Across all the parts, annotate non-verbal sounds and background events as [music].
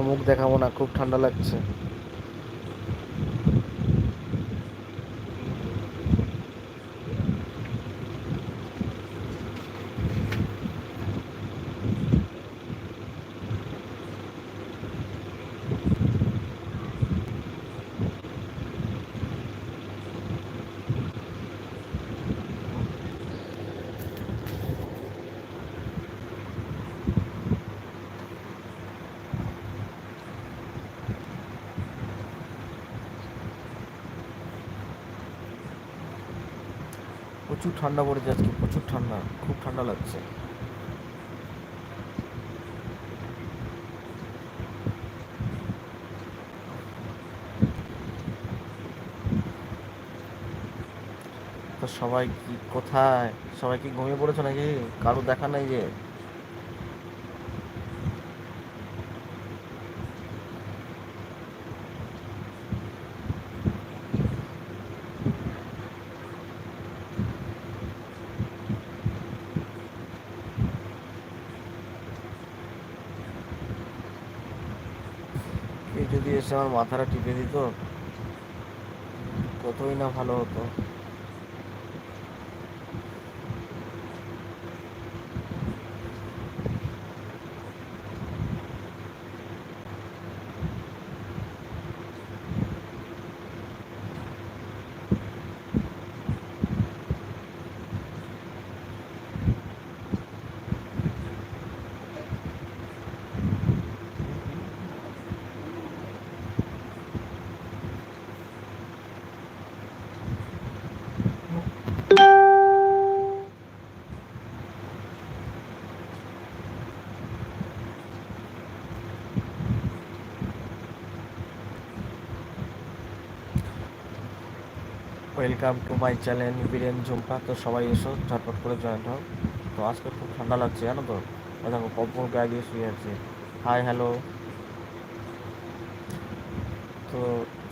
মুখ দেখাবো না খুব ঠান্ডা লাগছে। প্রচুর ঠান্ডা পড়েছে আজকে, প্রচুর ঠান্ডা, খুব ঠান্ডা লাগছে। সবাই কি কোথায়? সবাই কি ঘুমিয়ে পড়েছো নাকি? কারও দেখা নাই যে? কেউ যদি এসে আমার মাথাটা টিপে দিত কতই না ভালো হতো। Welcome to my channel Biren Jhumka তো সবাই এসো, ঝটপট করে জয়েন্ট হোক তো আজকে খুব ঠান্ডা লাগছে, জানো তো? দেখো কম্পল গায়ে দিয়ে শুয়ে আছে। হাই হ্যালো তো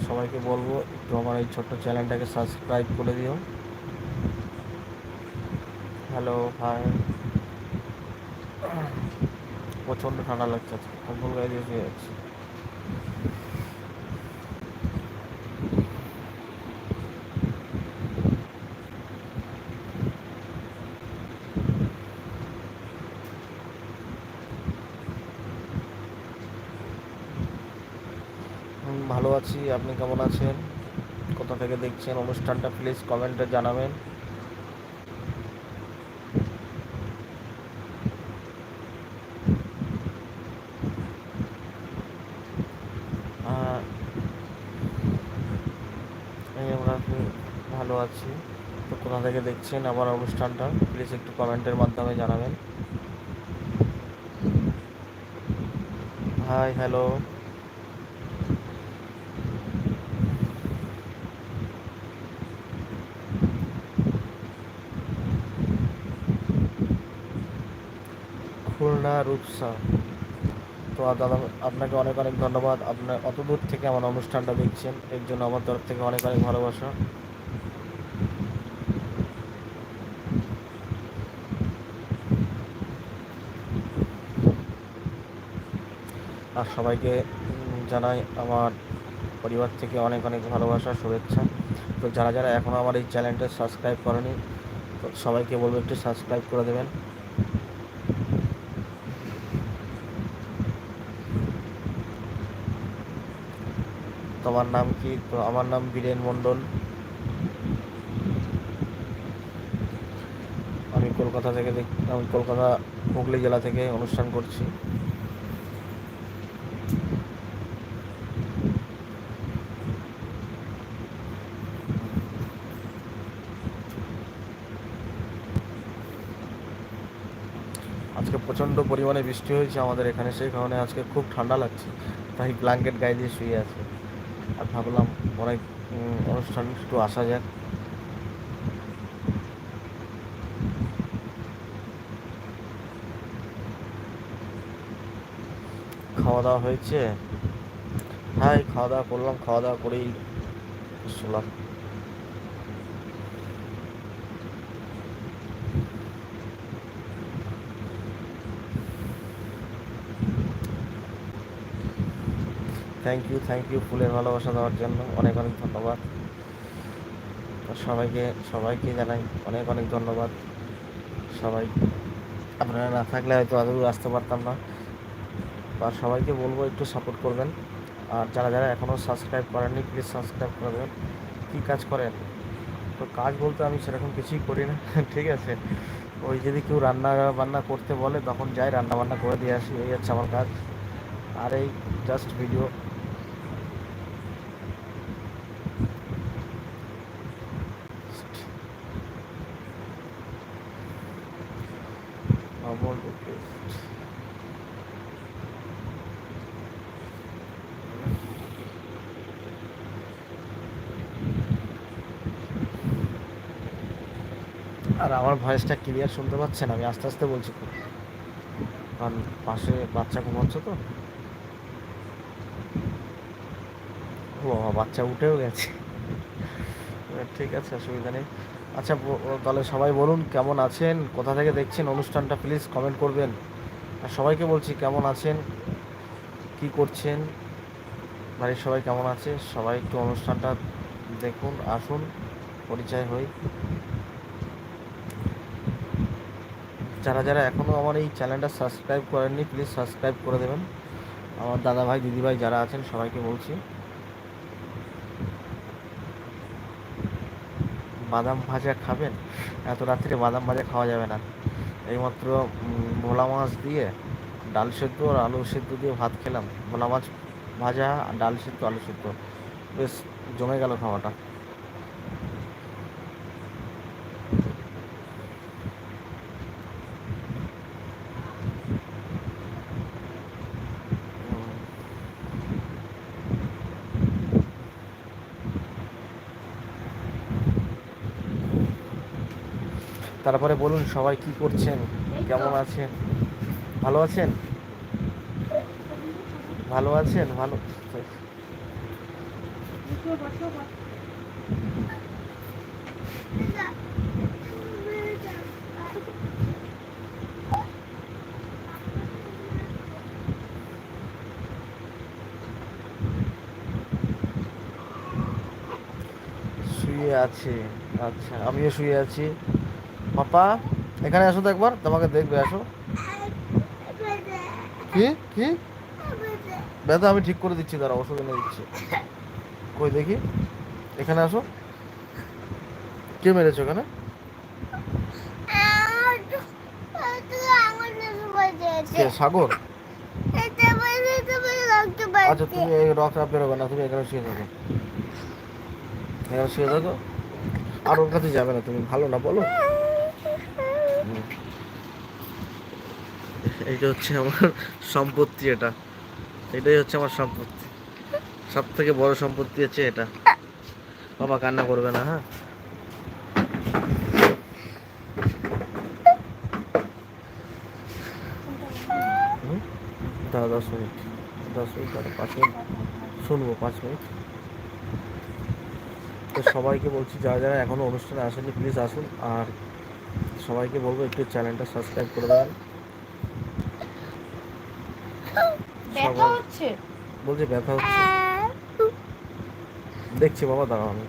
সবাইকে বলব, একটু আমার এই ছোট্ট চ্যানেলটাকে সাবস্ক্রাইব করে দিও। হ্যালো হাই প্রচণ্ড ঠান্ডা লাগছে আজকে কম্পল গায়ে দিয়ে শুয়ে আছে। ভালো আছি, আপনি কেমন আছেন? কোথা থেকে দেখছেন অনুষ্ঠানটা প্লিজ কমেন্টে জানাবেন। ভালো আছি। তো কোথা থেকে দেখছেন আমার অনুষ্ঠানটা প্লিজ একটু কমেন্টের মাধ্যমে জানাবেন। হাই হ্যালো রূপসা তো দাদা, আপনাকে অনেক অনেক ধন্যবাদ। আপনার অত দূর থেকে আমার অনুষ্ঠানটা দেখছেন। এর জন্য আমার তরফ থেকে অনেক অনেক ভালোবাসা। আর সবাইকে জানাই আমার পরিবার থেকে অনেক অনেক ভালোবাসা, শুভেচ্ছা। তো যারা যারা এখনও আমার এই চ্যানেলটা সাবস্ক্রাইব করেনি, তো সবাইকে বলব একটু সাবস্ক্রাইব করে দেবেন। তোমার নাম কি? তো আমার নাম বীরেন মণ্ডল। আমি কলকাতা থেকে আমি কলকাতা হুগলি জেলা থেকে অনুষ্ঠান করছি। আজকে প্রচণ্ড পরিমাণে বৃষ্টি হয়েছে আমাদের এখানে, সেই কারণে আজকে খুব ঠান্ডা লাগছে। তাই ব্ল্যাঙ্কেট গায়ে দিয়ে শুয়ে আছে। আর ভাবলাম উম, অনুষ্ঠান একটু আসা যাক। খাওয়া দাওয়া হয়েছে? হ্যাঁ খাওয়া দাওয়া করলাম খাওয়া দাওয়া করেই শুলাম। থ্যাংক ইউ থ্যাংক ইউ ফুলের ভালোবাসা দেওয়ার জন্য। অনেক অনেক ধন্যবাদ। সবাইকে সবাইকে জানাই অনেক অনেক ধন্যবাদ। সবাই, আপনারা না থাকলে হয়তো আদৌ আসতে পারতাম না। আর সবাইকে বলব, একটু সাপোর্ট করবেন। আর যারা যারা এখনও সাবস্ক্রাইব করেননি প্লিজ সাবস্ক্রাইব করে দেবেন। কী কাজ করেন? তো কাজ বলতে আমি সেরকম কিছুই করি না, [laughs] ঠিক আছে? ওই যদি কেউ রান্না বান্না করতে বলে, তখন যাই রান্না বান্না করে দিয়ে আসি, এই হচ্ছে আমার কাজ। আর এই জাস্ট ভিডিও আমার request. আর আমার ভয়েসটা ক্লিয়ার শুনতে পাচ্ছেন? আমি আস্তে আস্তে বলছি খুব। কারণ পাশে বাচ্চা ঘুমাচ্ছে তো। ও বাচ্চা উঠেও গেছে। ঠিক আছে, অসুবিধা নেই। আচ্ছা তাহলে সবাই বলুন কেমন আছেন? কোথা থেকে দেখছেন অনুষ্ঠানটা? প্লিজ কমেন্ট করবেন। আর সবাইকে বলছি কেমন আছেন? কি করছেন? বাড়ির সবাই কেমন আছে? সবাই একটু অনুষ্ঠানটা দেখুন, আসুন, পরিচয় হই। যারা যারা এখনও আমার এই চ্যানেলটা সাবস্ক্রাইব করেননি প্লিজ সাবস্ক্রাইব করে দেবেন। আমার দাদা ভাই দিদি ভাই যারা আছেন, সবাইকে বলছি। বাদাম ভাজা খাবেন? এত রাত্রে বাদাম ভাজা খাওয়া যাবে না। এইমাত্র ভোলা মাছ দিয়ে ডাল সেদ্ধ আর আলু সেদ্ধ দিয়ে ভাত খেলাম। ভোলা মাছ ভাজা ডাল সেদ্ধ, আলু সেদ্ধ। বেশ, জমে গেল খাওয়াটা। তারপরে বলুন সবাই কি করছেন? কেমন আছেন? ভালো আছেন? ভালো আছেন? ভালো। শুয়ে আছে। আচ্ছা আমিও শুয়ে আছি। পাপা এখানে আসো তো একবার, তোমাকে দেখবে, আসো। কি? কি? ব্যথা আমি ঠিক করে দিচ্ছি দাঁড়া ওষুধ এনে দিচ্ছি। কই, দেখি। এখানে আসো। কে মেরেছো এখানে সাগর? আচ্ছা তুমি এই রক রাপ বেরোবে না, তুমি এখানে শুয়ে থাকো। এখানে শুয়ে থাকো। আর ওর কাছে যাবে না তুমি, ভালো না, বলো। এইটা হচ্ছে আমার সম্পত্তি এটা। এটাই হচ্ছে আমার সম্পত্তি। সব থেকে বড় সম্পত্তি হচ্ছে এটা। বাবা কান্না করবে না হ্যাঁ? দাঁড়া দশ মিনিট। দশ মিনিট দাঁড়া পাঁচ মিনিট। শুনব পাঁচ মিনিট। তো সবাইকে বলছি, যারা যারা এখনও অনুষ্ঠানে আসেনি প্লিজ আসুন। আর সবাইকে বলব, একটু চ্যানেলটা সাবস্ক্রাইব করে দেবেন। ব্যথা হচ্ছে বলছে ব্যথা হচ্ছে দেখছি বাবা দাঁড়াও আমি।